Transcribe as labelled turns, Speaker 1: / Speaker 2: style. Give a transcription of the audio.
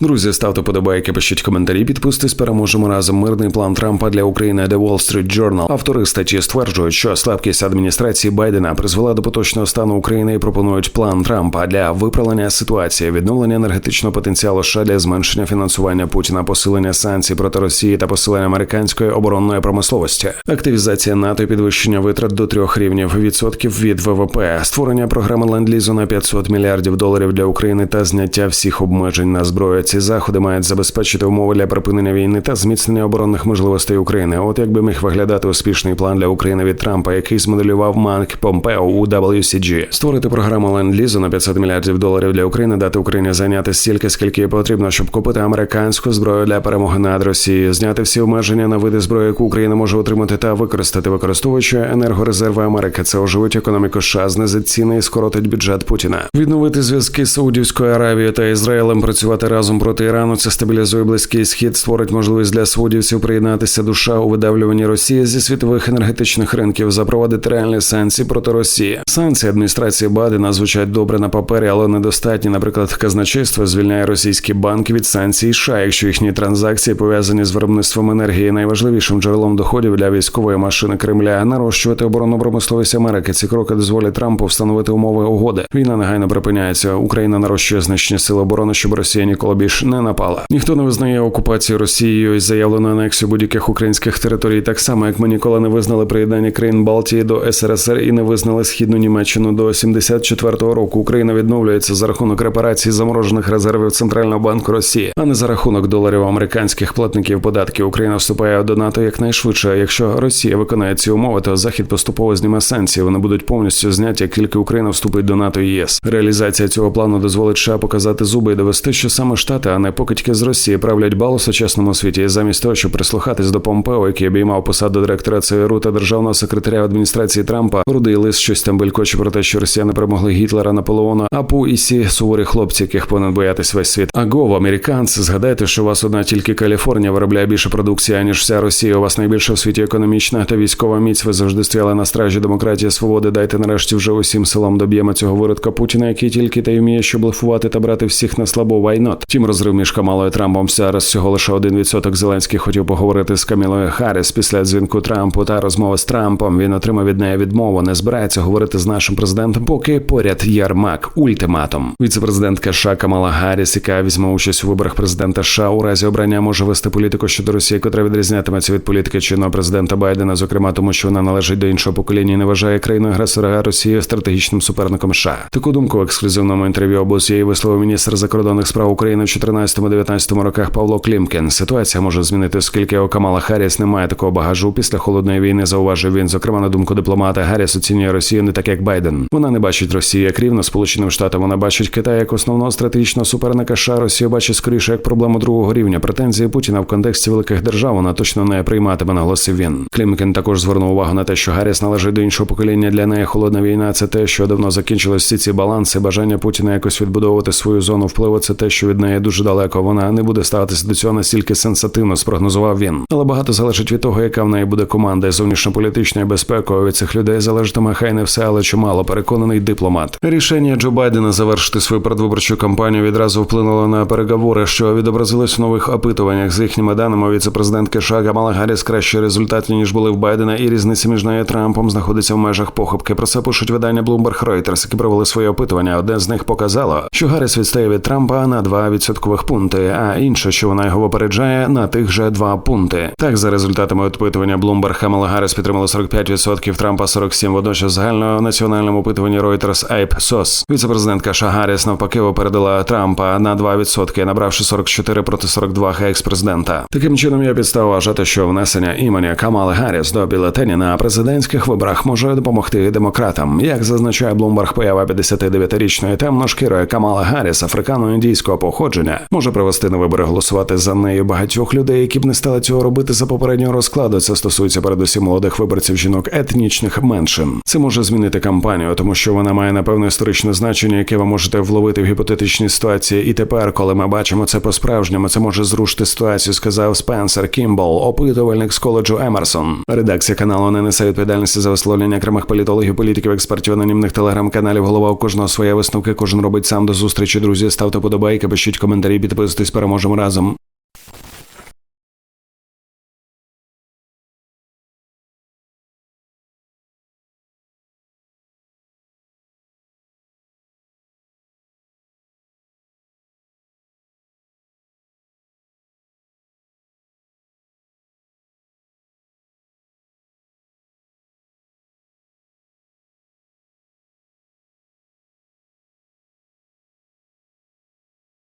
Speaker 1: Друзі, ставте подобайки, пишіть коментарі, підписуйтесь, переможемо разом. Мирний план Трампа для України The Wall Street Journal. Автори статті стверджують, що слабкість адміністрації Байдена призвела до поточного стану України і пропонують план Трампа для виправлення ситуації, відновлення енергетичного потенціалу США для зменшення фінансування Путіна, посилення санкцій проти Росії та посилення американської оборонної промисловості, активізація НАТО, і підвищення витрат до трьох рівнів відсотків від ВВП, створення програми ленд-лізу на 500 мільярдів доларів для України та зняття всіх обмежень на зброю. Ці заходи мають забезпечити умови для припинення війни та зміцнення оборонних можливостей України. От як би міг виглядати успішний план для України від Трампа, який змоделював Манк Помпео у WCG. створити програму ленд-лізу на 500 мільярдів доларів для України, дати Україні зайняти стільки, скільки потрібно, щоб купити американську зброю для перемоги над Росією, зняти всі обмеження на види зброї, яку Україна може отримати та використати, використовуючи енергорезерви Америки. Це оживить економіку США, знизить ціни і скоротить бюджет Путіна. Відновити зв'язки з Саудівською Аравією та Ізраїлем, працювати разом проти Ірану. Це стабілізує близький схід, створить можливість для саудівців приєднатися до США у видавлюванні Росії зі світових енергетичних ринків, запровадити реальні санкції проти Росії. Санкції адміністрації Бадена звучать добре на папері, але недостатні. Наприклад, казначейство звільняє російські банки від санкцій США, якщо їхні транзакції пов'язані з виробництвом енергії, найважливішим джерелом доходів для військової машини Кремля, нарощувати оборонну промисловість Америки. Ці кроки дозволять Трампу встановити умови угоди. Війна негайно припиняється. Україна нарощує значні сили оборони, щоб Росія ніколи більш не напала. Ніхто не визнає окупацію Росією і заявлену анексію будь-яких українських територій, так само як ми ніколи не визнали приєднання країн Балтії до СРСР і не визнали східну Німеччину до 74-го року. Україна відновлюється за рахунок репарацій заморожених резервів Центрального банку Росії, а не за рахунок доларів американських платників податків. Україна вступає до НАТО якнайшвидше. Якщо Росія виконає ці умови, то Захід поступово зніме санкції. Вони будуть повністю зняті, як тільки Україна вступить до НАТО і ЄС. Реалізація цього плану дозволить США показати зуби і довести, що саме штати, а не покидьки з Росії правлять бал у сучасному світі. І замість того, щоб прислухатись до Помпео, який обіймав посаду директора ЦРУ та державного секретаря адміністрації Трампа, рудий лист щось там белькоче про те, що росіяни перемогли Гітлера, Наполеона, Апу і всі суворі хлопці, яких повинен боятись весь світ. Агов, американці, згадайте, що у вас одна тільки Каліфорнія виробляє більше продукції, аніж вся Росія. У вас найбільша в світі економічна та військова міць. Ви завжди стояли на стражі демократії, свободи. Дайте нарешті вже усім селом доб'ємо цього виродка Путіна, який тільки та й вміє, що блефувати та брати всіх на слабо вайнот. Тім розрив між Камалою Трампом зараз всього лише один відсоток. Зеленський хотів поговорити з Камілою Харріс після дзвінку Трампу та розмови з Трампом. Він отримав від неї відмову. Не збирається говорити з нашим президентом, поки поряд Ярмак ультиматум. Віцепрезидентка США Камала Гарріс, яка візьме участь у виборах президента США у разі обрання, може вести політику щодо Росії, котра відрізнятиметься від політики чинного президента Байдена, зокрема тому, що вона належить до іншого покоління і не вважає країною агресора Росії стратегічним суперником США. Таку думку в ексклюзивному інтерв'ю обосієї висловив міністр закордонних справ України в 14-19 роках Павло Клімкін. Ситуація може змінити, оскільки у Камала Харріс немає такого багажу після холодної війни. Зауважив він. Зокрема, на думку дипломата Гарріс оцінює Росію не так, як Байден. Вона не бачить Росію як рівно сполученим штатам. Вона бачить Китай як основного стратегічного суперника. США. Росія бачить скоріше як проблему другого рівня. Претензії Путіна в контексті великих держав вона точно не прийматиме. Наголосив він. Клімкін також звернув увагу на те, що Гарріс належить до іншого покоління. Для неї холодна війна. Це те, що давно закінчилось всі ці баланси. Бажання Путіна якось відбудовувати свою зону впливу. Це те, що від неї дуже далеко. Вона не буде ставитися до цього настільки сенсативно. Спрогнозував він. Але багато залежить від того, яка в неї буде команда і зовнішньополітичною безпекою. Від цих людей залежатиме хай не все, але чимало. Переконаний дипломат. Рішення Джо Байдена завершити свою передвиборчу кампанію відразу вплинуло на переговори, що відобразились в нових опитуваннях. З їхніми даними віцепрезидентки США Камала Гарріс кращі результати ніж були в Байдена, і різниця між нею і Трампом знаходиться в межах похибки. Про це пишуть видання Bloomberg Reuters, які провели своє опитування. Одне з них показало, що Гарріс відстає від Трампа на 2 відсоткових пункти, а інше, що вона його випереджає, на тих же 2 пункти. Так, за результатами опитування Bloomberg Камала Гарріс підтримала 45%, Трампа 47%. Водночас загальнонаціональному опитуванні Reuters Ipsos віцепрезидентка США Гарріс навпаки випередила Трампа на 2%, набравши 44 проти 42 екс-президента. Таким чином є підстава вважати, що внесення імені Камали Гарріс до бюлетені на президентських виборах може допомогти демократам. Як зазначає Bloomberg, поява 59-річної темношкірої Камала Гарріс африкано-індійського походження може привести на вибори голосувати за нею багатьох людей, які б не стали цього робити за попереднього розкладу. Це стосується передусім молодих виборців жінок етнічних меншин. Це може змінити кампанію, тому що вона має напевне історичне значення, яке ви можете вловити в гіпотетичній ситуації. І тепер, коли ми бачимо це по-справжньому, це може зрушити ситуацію, сказав Спенсер Кімбол, опитувальник з коледжу Емерсон. Редакція каналу не несе відповідальності за висловлення окремих політологів, політиків, експертів, анонімних телеграм-каналів. Голова у кожного своє висновки. Кожен робить сам до зустрічі. Друзі, ставте подобайки, пишіть. Коментарі, підписуйтесь, переможемо разом.